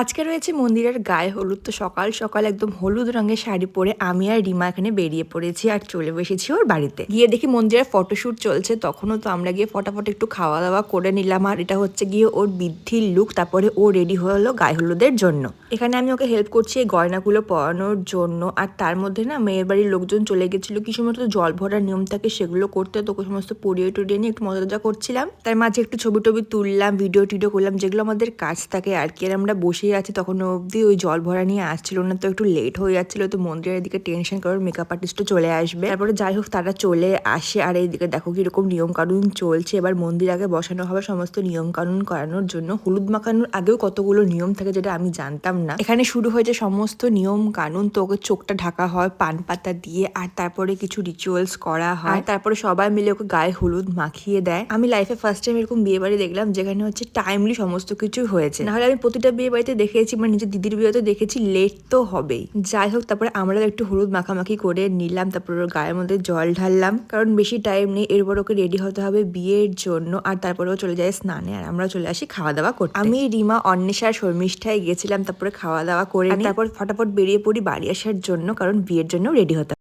আজকে রয়েছে মন্দিরের গায়ে হলুদ, তো সকাল সকাল একদম হলুদ রঙের শাড়ি পরে আমি আর রিমা এখানে বেরিয়ে পড়েছি আর চলে বসেছি ওর বাড়িতে। গিয়ে দেখি মন্দিরের ফটোশুট চলছে, তখনও তো আমরা গিয়ে ফটাফট একটু খাওয়া দাওয়া করে নিলাম আর এটা হচ্ছে গিয়ে ওর বৃদ্ধির লুক তারপরে ও রেডি হয়ে হলো গায়ে হলুদের জন্য। এখানে আমি ওকে হেল্প করছি এই গয়নাগুলো পরানোর জন্য আর তার মধ্যে না মেয়ের বাড়ির লোকজন চলে গেছিল কিছু মতো জল ভরার নিয়ম থাকে সেগুলো করতে তোকে সমস্ত পরিয়ে টরিয়ে নিয়ে একটু মজা করছিলাম। তার মাঝে একটু ছবি টবি তুললাম ভিডিও টিডিও করলাম, যেগুলো আমাদের কাজ থাকে আর কি, আর আমরা বসেই আছি তখন অবধি ওই জল ভরা নিয়ে আসছিল না, তো একটু লেট হয়ে যাচ্ছিল, তো মন্দিরের দিকে টেনশন কারণ মেকআপ আর্টিস্টও চলে আসবে। তারপরে যাই হোক, তারা চলে আসে, আর এইদিকে দেখো কীরকম নিয়ম কানুন চলছে। এবার মন্দির আগে বসানো হবে সমস্ত নিয়ম কানুন করানোর জন্য। হলুদ মাখানোর আগেও কতগুলো নিয়ম থাকে যেটা আমি জানতাম না। এখানে শুরু হয়েছে সমস্ত নিয়ম কানুন তো ওকে চোখটা ঢাকা হয়, পান পাতা দিয়ে, আর তারপরে কিছু রিচুয়ালস করা হয়। তারপরে সবাই মিলে ওকে গায়ে হলুদ মাখিয়ে দেয়। আমি লাইফে ফার্স্ট টাইম এরকম বিয়ে বাড়ি দেখলাম, যেখানে হচ্ছে টাইমলি সমস্ত কিছু হয়েছে। নাহলে আমি প্রতিটা বিয়ে বাড়িতে দেখেছি মানে নিজের দিদির বিয়েতে দেখেছি লেট তো হবেই। যাই হোক তারপরে আমরা একটু হলুদ মাখামাখি করে নিলাম তারপর ওর গায়ের মধ্যে জল ঢাললাম। কারণ বেশি টাইম নেই এরপর ওকে রেডি হতে হবে বিয়ের জন্য আর তারপরে ও চলে যায় স্নানে আর আমরা চলে আসি খাওয়া দাওয়া করতে। আমি রিমা অন্বেষা শর্মিষ্ঠায় গেছিলাম তারপরে খাওয়া দাওয়া করে তারপর ফটাফট বেরিয়ে পড়ি বাড়ি আসার জন্য কারণ বিয়ের জন্য রেডি হতে হবে।